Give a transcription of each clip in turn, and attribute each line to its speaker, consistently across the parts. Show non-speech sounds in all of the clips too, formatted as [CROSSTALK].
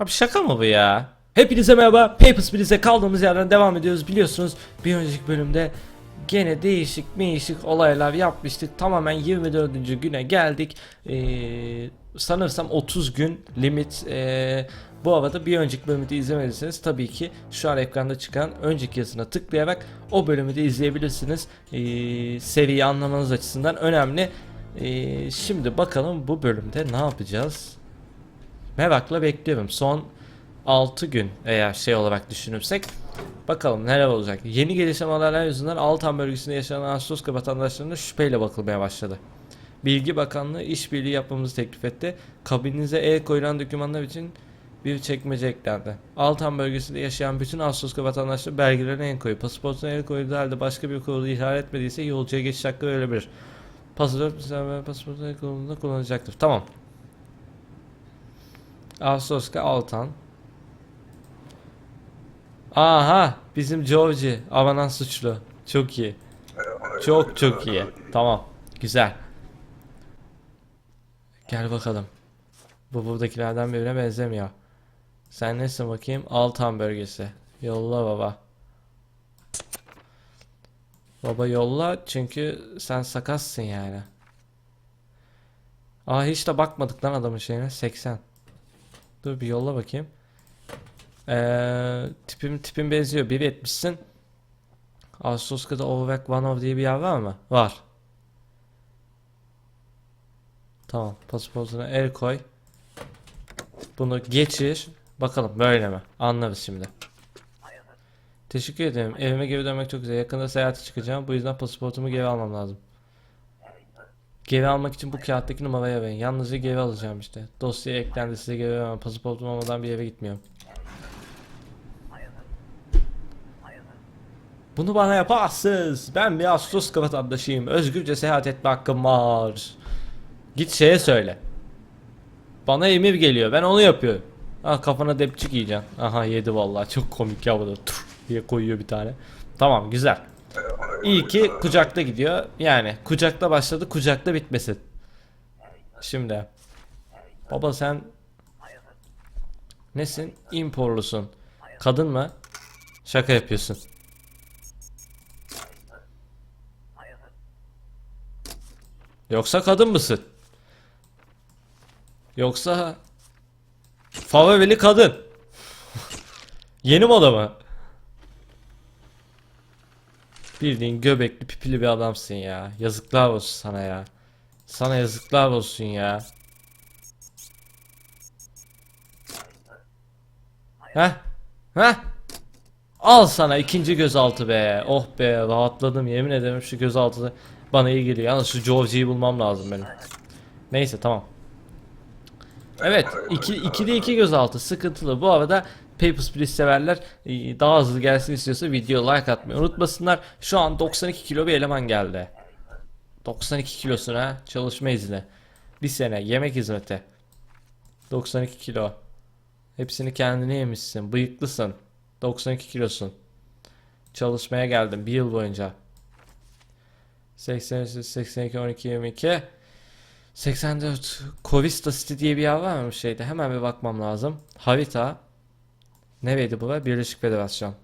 Speaker 1: Abi şaka mı bu ya? Hepinize merhaba. Papers, Please'e kaldığımız yerden devam ediyoruz. Biliyorsunuz bir önceki bölümde gene değişik değişik olaylar yapmıştık. Tamamen 24. güne geldik. Ee, sanırsam 30 gün limit. Ee, bu arada bir önceki bölümü de izlemediyseniz tabii ki şu an ekranda çıkan önceki yazına tıklayarak o bölümü de izleyebilirsiniz. Ee, seriyi anlamanız açısından önemli. Ee, şimdi bakalım bu bölümde ne yapacağız? Merakla bekliyorum. Son 6 gün eğer şey olarak düşünürsek bakalım neler olacak. Yeni gelişen olaylar yüzünden Altan bölgesinde yaşanan Ağustos vatandaşlarına şüpheyle bakılmaya başladı. Bilgi Bakanlığı işbirliği yapmamızı teklif etti. Kabininize el koyulan dokümanlar için bir çekmece eklendi. Altan bölgesinde yaşayan bütün Ağustos vatandaşları belgelerine el koyuyor. Pasaportuna el koyduğu halde başka bir kurulu ihlal etmediyse yolcuya geçiş hakkı verilebilir. Pasaport, pasaportuna el kullanacaktır. Tamam. Ağustos'ta Altan. Aha bizim Georgie avanan suçlu. Çok iyi. Çok çok iyi. Tamam. Güzel. Gel bakalım. Bu buradakilerden birine benzemiyor. Sen nesin bakayım? Altan bölgesi. Yolla baba. Baba yolla çünkü sen sakatsın yani. Aa hiç de bakmadık lan adamın şeyine. 80. Dur bir yolla bakayım. Ee, tipim tipim benziyor. Bir etmişsin. Ağustos'ta Overback One of diye bir yer var mı? Var. Tamam. Pasaportuna el koy. Bunu geçir. Bakalım böyle mi? Anlarız şimdi. Teşekkür ederim. Evime geri dönmek çok güzel. Yakında seyahate çıkacağım. Bu yüzden pasaportumu geri almam lazım. Geri almak için bu kağıttaki numaraya verin. Yalnızca geri alacağım işte. Dosyaya eklendi size geri vermem. Pasaportum olmadan bir yere gitmiyorum. Bunu bana yaparsınız. Ben bir Ağustos vatandaşıyım. Özgürce seyahat etme hakkım var. Git şeye söyle. Bana emir geliyor. Ben onu yapıyorum. Ah kafana depçik yiyeceksin. Aha yedi vallahi. Çok komik ya bu da. Tuf diye koyuyor bir tane. Tamam güzel. İyi ki kucakta gidiyor. Yani kucakta başladı kucakta bitmesin. Şimdi. Baba sen nesin? İmporlusun. Kadın mı? Şaka yapıyorsun. Yoksa kadın mısın? Yoksa favorili kadın. [LAUGHS] Yeni moda mı? Bildiğin göbekli pipili bir adamsın ya. Yazıklar olsun sana ya. Sana yazıklar olsun ya. Heh. Heh. Al sana ikinci gözaltı be. Oh be rahatladım yemin ederim şu gözaltı bana iyi geliyor. Yalnız şu Georgie'yi bulmam lazım benim. Neyse tamam. Evet 2 2'de 2 gözaltı sıkıntılı. Bu arada Papers, Please severler e, daha hızlı gelsin istiyorsa video like atmayı unutmasınlar. Şu an 92 kilo bir eleman geldi. 92 kilosuna çalışma izni. Bir sene yemek hizmeti. 92 kilo. Hepsini kendine yemişsin. Bıyıklısın. 92 kilosun. Çalışmaya geldim bir yıl boyunca. 83, 82, 12, 22. 84. Covista City diye bir yer var mı şeyde? Hemen bir bakmam lazım. Havita. Nereydi bu? Birleşik Federasyon.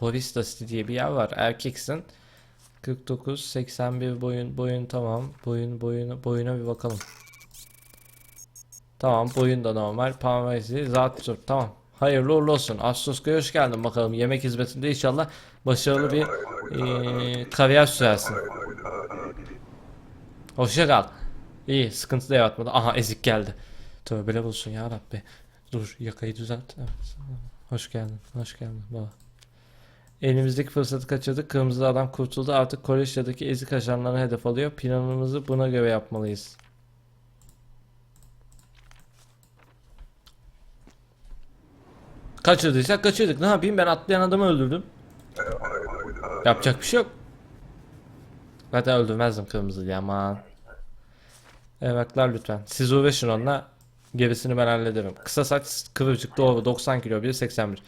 Speaker 1: Covista City diye bir yer var. Erkeksin. 49, 81 boyun, boyun tamam. Boyun, boyun, boyuna bir bakalım. Tamam, boyun da normal. Parmak izi, zat. Tamam. Hayırlı uğurlu olsun. Ağustos'a hoş geldin bakalım. Yemek hizmetinde inşallah başarılı bir eee, kariyer sürersin. Hoşça kal. İyi, sıkıntı da yaratmadı. Aha ezik geldi. Tövbeler olsun ya Rabbi. Dur yakayı düzelt. Evet. Hoş geldin. Hoş geldin baba. Elimizdeki fırsatı kaçırdık. Kırmızı adam kurtuldu. Artık Koreşya'daki ezik ajanları hedef alıyor. Planımızı buna göre yapmalıyız. Kaçırdıysak kaçırdık. Ne yapayım ben atlayan adamı öldürdüm. Yapacak bir şey yok. Zaten öldürmezdim kırmızıyı aman. Evraklar lütfen. Siz uğraşın onunla. Gerisini ben hallederim. Kısa saç kıvırcık doğru 90 kilo 1.81.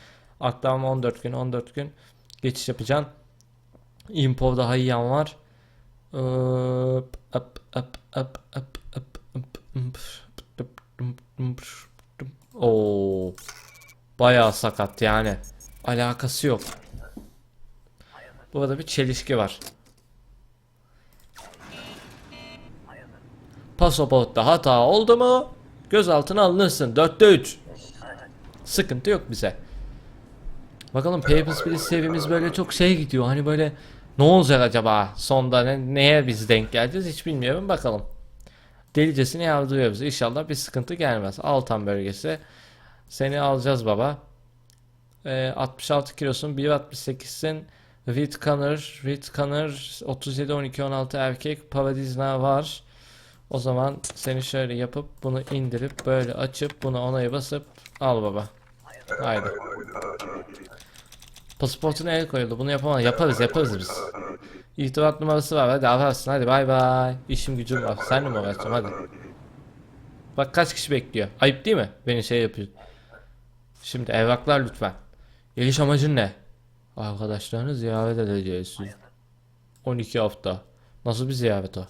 Speaker 1: Aktarma 14 gün 14 gün geçiş yapacaksın. Impov daha iyi yan var. Up up up up up up up Oo. Bayağı sakat yani. Alakası yok. Burada bir çelişki var. Pasaportta hata oldu mu? Gözaltına alınırsın. 4'te 3. Sıkıntı yok bize. Bakalım Papers, Please sevimiz böyle çok şey gidiyor. Hani böyle ne olacak acaba? Sonda ne, neye biz denk geleceğiz hiç bilmiyorum. Bakalım. Delicesine yardırıyoruz. İnşallah bir sıkıntı gelmez. Altan bölgesi. Seni alacağız baba. Ee, 66 kilosun 1.68'sin. Reed Connor, Reed Connor 37 12 16 erkek Paradizna var. O zaman seni şöyle yapıp bunu indirip böyle açıp bunu onaya basıp al baba. Haydi. Pasaportuna el koyuldu. Bunu yapamaz. Yaparız yaparız biz. İrtibat numarası var. Hadi ararsın. Hadi bay bay. İşim gücüm var. Sen mi uğraşacağım hadi. Bak kaç kişi bekliyor. Ayıp değil mi? Beni şey yapıyor. Şimdi evraklar lütfen. Geliş amacın ne? Arkadaşlarını ziyaret edeceğiz. 12 hafta. Nasıl bir ziyaret o?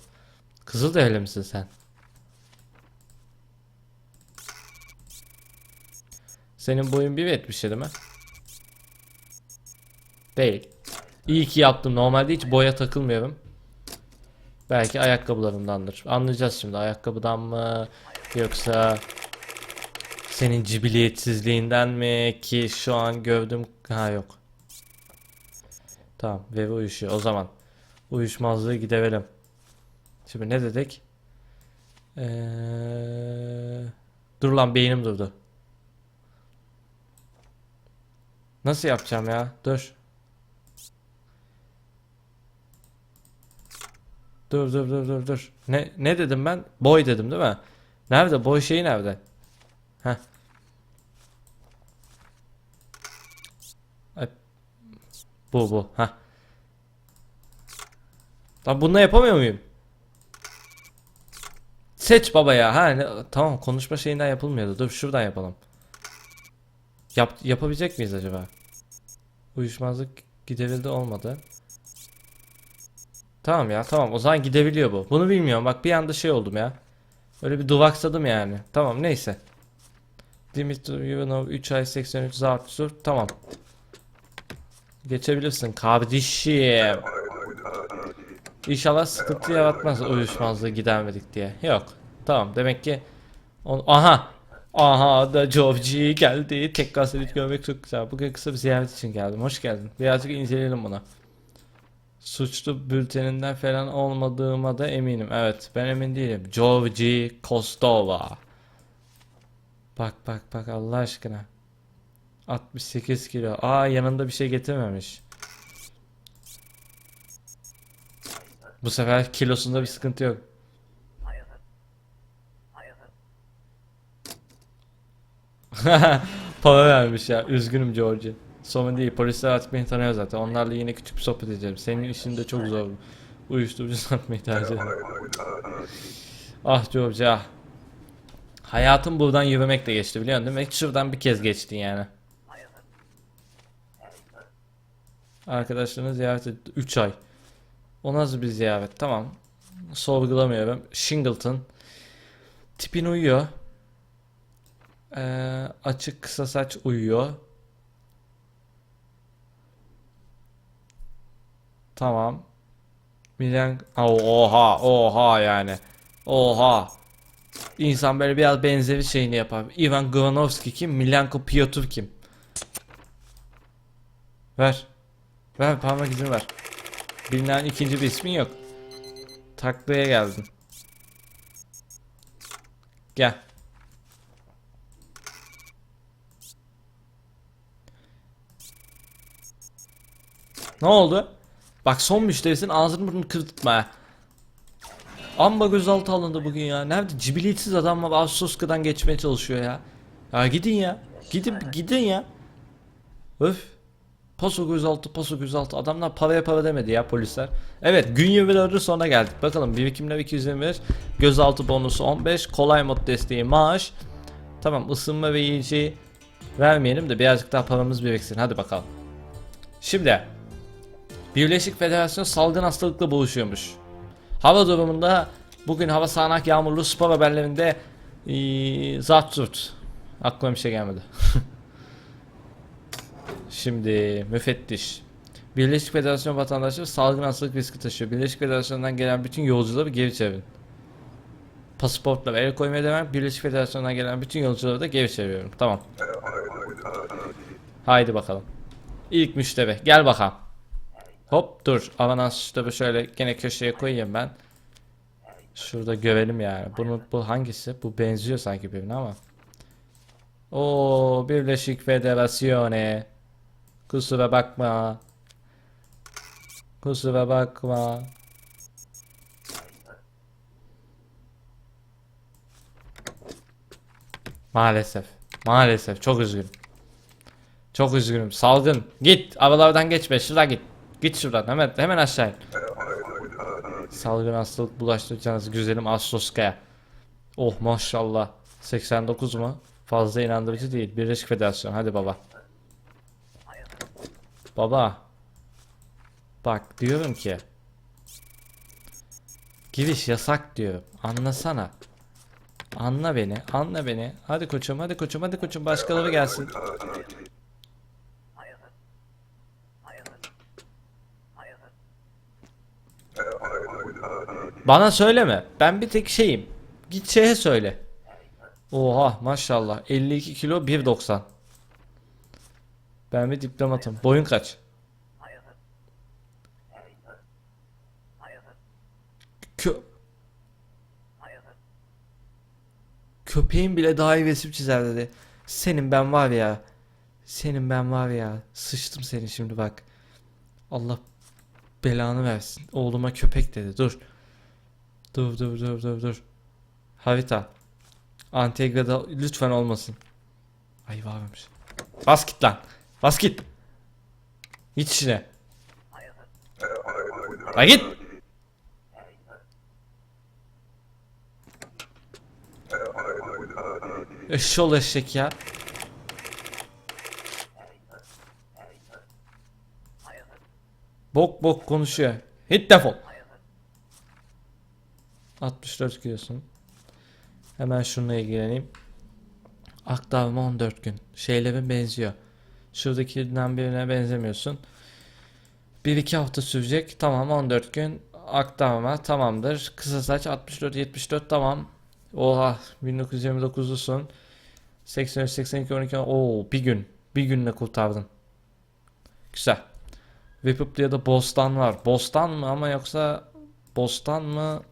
Speaker 1: Kızılderili misin sen? Senin boyun 1.77 mi? Değil. İyi ki yaptım. Normalde hiç boya takılmıyorum. Belki ayakkabılarımdandır. Anlayacağız şimdi. Ayakkabıdan mı? Yoksa senin cibiliyetsizliğinden mi? Ki şu an gördüm. Ha yok. Tamam. Ve uyuşuyor. O zaman uyuşmazlığı giderelim. Şimdi ne dedik? Ee... Dur lan beynim durdu. Nasıl yapacağım ya? Dur. Dur dur dur dur dur. Ne ne dedim ben? Boy dedim değil mi? Nerede? Boy şeyi nerede? Heh. Bu bu. Heh. Lan bununla yapamıyor muyum? Seç baba ya. Ha tamam konuşma şeyinden yapılmıyordu. Dur şuradan yapalım. Yap, yapabilecek miyiz acaba? Uyuşmazlık giderildi olmadı. Tamam ya tamam o zaman gidebiliyor bu. Bunu bilmiyorum bak bir anda şey oldum ya. Öyle bir duvaksadım yani. Tamam neyse. Dimitri Ivanov 3 ay 83 Zartsur tamam. Geçebilirsin kardeşim. İnşallah sıkıntı yaratmaz uyuşmazlığı gidermedik diye. Yok. Tamam demek ki on aha Aha da Jovci geldi. Tekrar seni görmek çok güzel. Bugün kısa bir ziyaret için geldim. Hoş geldin. Birazcık inceleyelim bunu. Suçlu bülteninden falan olmadığıma da eminim. Evet ben emin değilim. Jovci Kostova. Bak bak bak Allah aşkına. 68 kilo. Aa yanında bir şey getirmemiş. Bu sefer kilosunda bir sıkıntı yok. [LAUGHS] Para vermiş ya. Üzgünüm George. Sorun değil. Polisler artık beni tanıyor zaten. Onlarla yine küçük bir sohbet edeceğim. Senin işin de çok zor. Uyuşturucu satmayı tercih ederim. Ah George ah. Hayatım buradan yürümekle geçti biliyorsun değil mi? Şuradan bir kez geçtin yani. Arkadaşlarını ziyaret etti. 3 ay. O nasıl bir ziyaret? Tamam. Sorgulamıyorum. Shingleton. Tipin uyuyor. Ee, açık kısa saç uyuyor. Tamam. Milan oha oha yani. Oha. İnsan böyle biraz benzeri şeyini yapar. Ivan Granovski kim? Milanko Piotr kim? Ver. Ver parmak izini ver. Bilinen ikinci bir ismin yok. Taklaya geldin. Gel. Ne oldu? Bak son müşterisin ağzını burnunu kırtma. ha. Amma gözaltı alındı bugün ya. Nerede cibiliyetsiz adam var Ağustos'kadan geçmeye çalışıyor ya. Ya gidin ya. Gidin gidin ya. Öf. Paso gözaltı, paso gözaltı. Adamlar paraya para demedi ya polisler. Evet gün 24'ü sonra geldik. Bakalım birikimler 221. Gözaltı bonusu 15. Kolay mod desteği maaş. Tamam ısınma ve yiyeceği vermeyelim de birazcık daha paramız biriksin. Hadi bakalım. Şimdi Birleşik Federasyon salgın hastalıkla boğuşuyormuş. Hava durumunda bugün hava sağanak yağmurlu spor haberlerinde ee, zart. Aklıma bir şey gelmedi. [LAUGHS] Şimdi müfettiş. Birleşik Federasyon vatandaşları salgın hastalık riski taşıyor. Birleşik Federasyon'dan gelen bütün yolcuları geri çevirin. Pasaportla el koymaya devam. Birleşik Federasyon'dan gelen bütün yolcuları da geri çeviriyorum. Tamam. Haydi bakalım. İlk müşteri. Gel bakalım. Hop dur. Avanas tabi şöyle gene köşeye koyayım ben. Şurada görelim yani. Bunu bu hangisi? Bu benziyor sanki birbirine ama. O Birleşik Federasyone. Kusura bakma. Kusura bakma. Maalesef. Maalesef. Çok üzgünüm. Çok üzgünüm. Salgın. Git. Aralardan geçme. Şuradan git. Git şuradan. Hemen hemen aşağı in. Salgın hastalık bulaştıracağınız güzelim Astroskaya. Oh maşallah. 89 mu? Fazla inandırıcı değil. Birleşik Federasyon. Hadi baba. Baba. Bak diyorum ki. Giriş yasak diyorum. Anlasana. Anla beni. Anla beni. Hadi koçum hadi koçum hadi koçum. Başkaları gelsin. Bana söyleme. Ben bir tek şeyim. Git şeye söyle. Oha maşallah. 52 kilo 1.90. Ben bir diplomatım. Boyun kaç? Kö Köpeğin bile daha iyi resim çizer dedi. Senin ben var ya. Senin ben var ya. Sıçtım seni şimdi bak. Allah belanı versin. Oğluma köpek dedi. Dur. Dur dur dur dur dur. Harita. Antegra'da lütfen olmasın. Ay varmış. Bas git lan. Bas git. Git işine. Lan git. Eşşol eşek ya. Bok bok konuşuyor. Hit defol. 64 kilosun. Hemen şununla ilgileneyim. Aktarma 14 gün. Şeylerin benziyor. Şuradakinden birine benzemiyorsun. 1-2 hafta sürecek. Tamam 14 gün. Aktarma tamamdır. Kısa saç 64 74 tamam. Oha 1929'lusun. 83 82 12 Oo bir gün. Bir günle kurtardın. Güzel. Republic'te Bostan var. Bostan mı ama yoksa Bostan mı?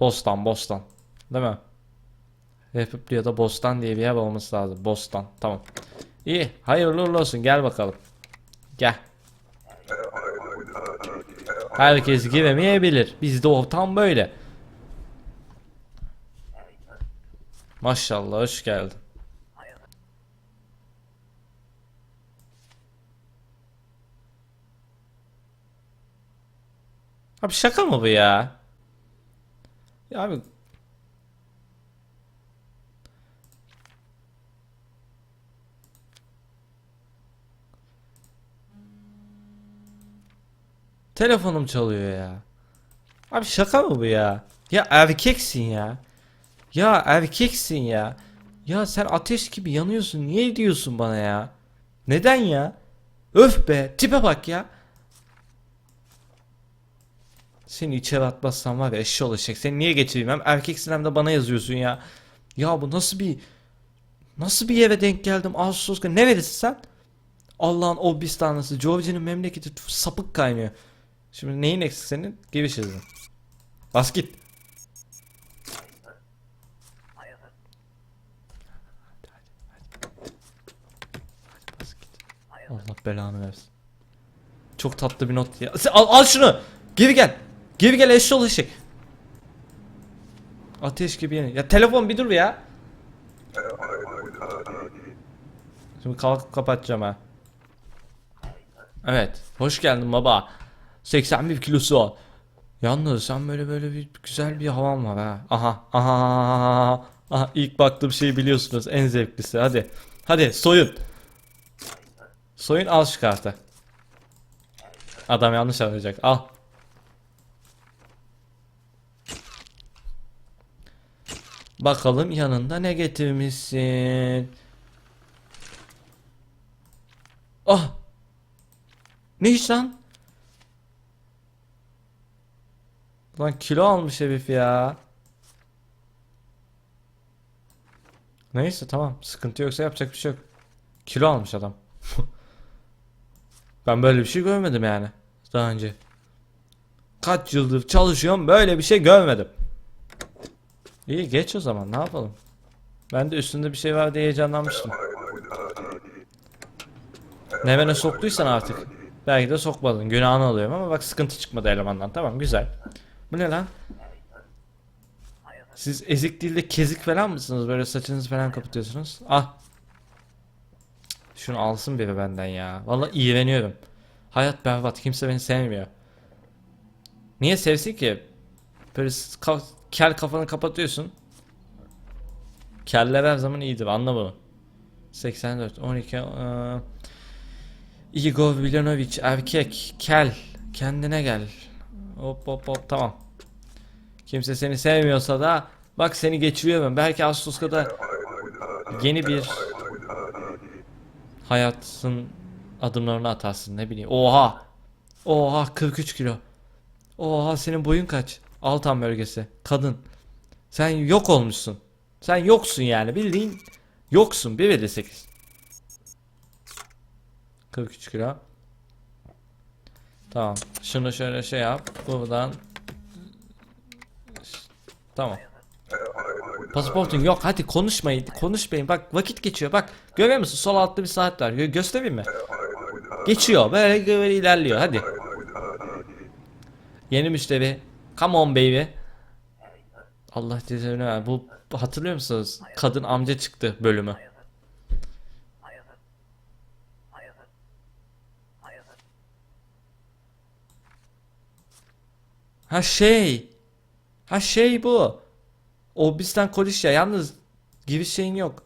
Speaker 1: Bostan, Bostan. Değil mi? Republic'te Bostan diye bir yer olması lazım. Bostan. Tamam. İyi. Hayırlı uğurlu olsun. Gel bakalım. Gel. Herkes giremeyebilir. Bizde ortam böyle. Maşallah hoş geldin. Abi şaka mı bu ya? Ya abi Telefonum çalıyor ya. Abi şaka mı bu ya? Ya erkeksin ya. Ya erkeksin ya. Ya sen ateş gibi yanıyorsun. Niye diyorsun bana ya? Neden ya? Öf be. Tipe bak ya. Seni içeri atmazsam var ya eşşoğlu eşek. Seni niye geçireyim? Hem erkeksin hem de bana yazıyorsun ya. Ya bu nasıl bir... Nasıl bir yere denk geldim? Ağustos... Ne verirsin sen? Allah'ın o biz tanrısı. George'nin memleketi sapık kaynıyor. Şimdi neyin eksik senin? Gibi çizdin. Bas git. Allah belanı versin. Çok tatlı bir not ya. Al, al şunu. Geri gel. Geri gel eşşoğlu eşek. Ateş gibi yanıyor. Ya telefon bir dur ya. Şimdi kalkıp kapatacağım ha. Evet. Hoş geldin baba. 81 kilosu var. Yalnız sen böyle böyle bir güzel bir havan var ha. Aha. Aha. Aha. aha. İlk baktığım şeyi biliyorsunuz. En zevklisi. Hadi. Hadi soyun. Soyun al şu kartı. Adam yanlış anlayacak. Al. Bakalım yanında ne getirmişsin. Ah! Ne iş lan? Lan kilo almış herif ya. Neyse tamam sıkıntı yoksa yapacak bir şey yok. Kilo almış adam. [LAUGHS] ben böyle bir şey görmedim yani daha önce. Kaç yıldır çalışıyorum böyle bir şey görmedim. İyi geç o zaman ne yapalım. Ben de üstünde bir şey var diye heyecanlanmıştım. Nevene soktuysan artık. Belki de sokmadın. Günahını alıyorum ama bak sıkıntı çıkmadı elemandan. Tamam güzel. Bu ne lan? Siz ezik değil de kezik falan mısınız? Böyle saçınızı falan kapatıyorsunuz. Ah. Şunu alsın biri benden ya. Vallahi iğreniyorum. Hayat berbat. Kimse beni sevmiyor. Niye sevsin ki? Böyle ka- kel kafanı kapatıyorsun. Keller her zaman iyidir. Anla bunu. 84, 12, eee, Igor Milanovic erkek, kel, kendine gel. Hop hop hop tamam. Kimse seni sevmiyorsa da bak seni geçiriyorum. Belki Ağustos'ta yeni bir hayatın adımlarını atarsın ne bileyim. Oha! Oha 43 kilo. Oha senin boyun kaç? Altan bölgesi. Kadın. Sen yok olmuşsun. Sen yoksun yani bildiğin yoksun 1.58. 43 kilo. Tamam. Şunu şöyle şey yap. Buradan Tamam. Pasaportun yok hadi konuşmayın konuşmayın bak vakit geçiyor bak görüyor musun sol altta bir saat var Gö- göstereyim mi? Geçiyor böyle, böyle ilerliyor hadi. Yeni müşteri come on baby. Allah cezanı ver bu hatırlıyor musunuz? Kadın amca çıktı bölümü. Ha şey. Ha şey bu. O bizden Kolisya yalnız giriş şeyin yok.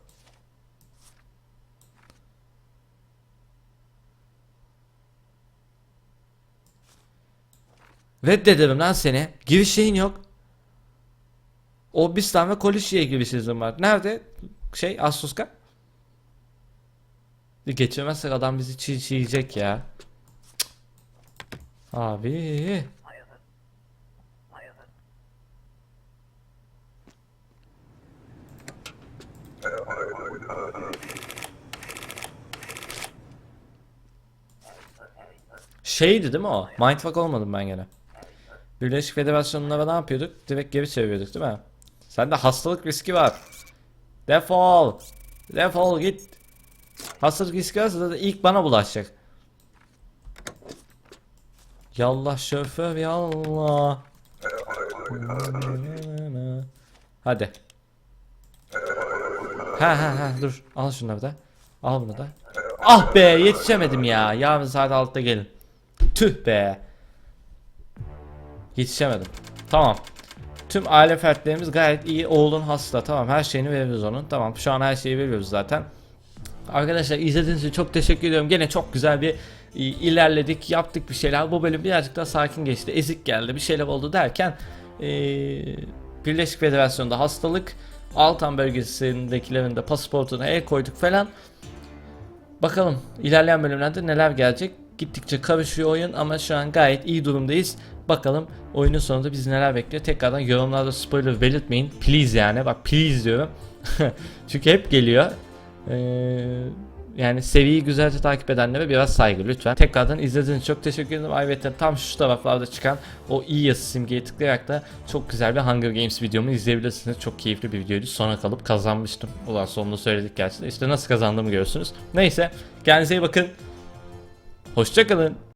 Speaker 1: Reddederim lan seni. Giriş şeyin yok. O Bistan ve Kolisye'ye giriş izin var. Nerede? Şey Assuska. Geçemezsek adam bizi çiğ çiğ yiyecek ya. Abi. Şeydi değil mi o? Mindfuck olmadım ben gene. Birleşik Federasyonu'nda ne yapıyorduk? Direkt geri çeviriyorduk değil mi? Sende hastalık riski var. Defol. Defol git. Hastalık riski varsa da ilk bana bulaşacak. Yallah şoför yallah. Hadi. Ha ha ha dur. Al şunları da. Al bunu da. Ah be yetişemedim ya. Yarın saat 6'da gelin. Tüh be. Yetişemedim. Tamam. Tüm aile fertlerimiz gayet iyi. Oğlun hasta. Tamam her şeyini veriyoruz onun. Tamam şu an her şeyi veriyoruz zaten. Arkadaşlar izlediğiniz için çok teşekkür ediyorum. Gene çok güzel bir ilerledik. Yaptık bir şeyler. Bu bölüm birazcık daha sakin geçti. Ezik geldi. Bir şeyler oldu derken eee Birleşik Federasyon'da hastalık Altan bölgesindekilerin de pasaportuna el koyduk falan. Bakalım ilerleyen bölümlerde neler gelecek. Gittikçe karışıyor oyun ama şu an gayet iyi durumdayız. Bakalım oyunun sonunda bizi neler bekliyor. Tekrardan yorumlarda spoiler belirtmeyin. Please yani bak please diyorum. [LAUGHS] Çünkü hep geliyor. Ee, yani seviyeyi güzelce takip edenlere biraz saygı lütfen. Tekrardan izlediğiniz çok teşekkür ederim. Ayrıca tam şu taraflarda çıkan o iyi yazı simgeyi tıklayarak da çok güzel bir Hunger Games videomu izleyebilirsiniz. Çok keyifli bir videoydu. Sona kalıp kazanmıştım. Ulan sonunda söyledik gerçekten. İşte nasıl kazandığımı görüyorsunuz. Neyse kendinize iyi bakın. Hoşçakalın.